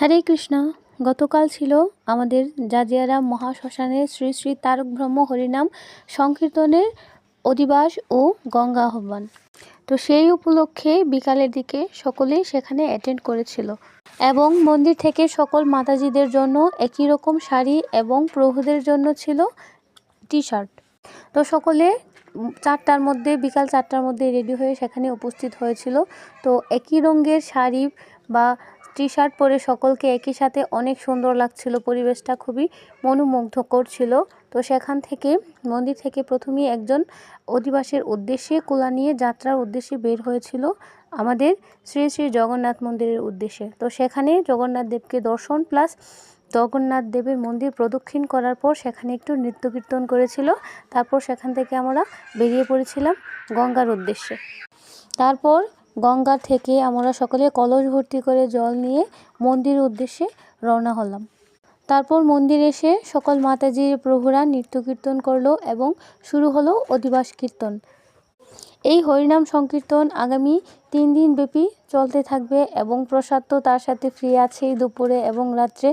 হরে কৃষ্ণ। গতকাল ছিল আমাদের জাজিয়ারা মহাশ্মশানের শ্রী শ্রী তারক ব্রহ্ম হরিনাম সংকীর্তনের অধিবাস ও গঙ্গা আহ্বান। তো সেই উপলক্ষে বিকালের দিকে সকলেই সেখানে অ্যাটেন্ড করেছিল এবং মন্দির থেকে সকল মাতাজিদের জন্য একই রকম শাড়ি এবং প্রভুদের জন্য ছিল টি শার্ট তো সকলে চারটার মধ্যে, বিকাল চারটার মধ্যে রেডি হয়ে সেখানে উপস্থিত হয়েছিল। তো একই রঙের শাড়ি বা টি শার্ট পরে সকলকে একই সাথে অনেক সুন্দর লাগছিল, পরিবেশটা খুবই মনোমুগ্ধকর ছিল। তো সেখান থেকে, মন্দির থেকে প্রথমেই একজন অধিবাসের উদ্দেশ্যে কোলা নিয়ে যাত্রার উদ্দেশ্যে বের হয়েছিল আমাদের শ্রী শ্রী জগন্নাথ মন্দিরের উদ্দেশ্যে। তো সেখানে জগন্নাথ দেবকে দর্শন প্লাস জগন্নাথ দেবের মন্দির প্রদক্ষিণ করার পর সেখানে একটু নৃত্য কীর্তন করেছিল। তারপর সেখান থেকে আমরা বেরিয়ে পড়েছিলাম গঙ্গার উদ্দেশ্যে। তারপর গঙ্গা থেকে আমরা সকলে কলস ভর্তি করে জল নিয়ে মন্দিরের উদ্দেশ্যে রওনা হলাম। তারপর মন্দিরে এসে সকল মাতাজির প্রভুরা নৃত্য কীর্তন করল এবং শুরু হলো অধিবাস কীর্তন। এই হরিনাম সংকীর্তন আগামী তিন দিন ব্যাপী চলতে থাকবে এবং প্রসাদ তো তার সাথে ফ্রি আছেই দুপুরে এবং রাত্রে।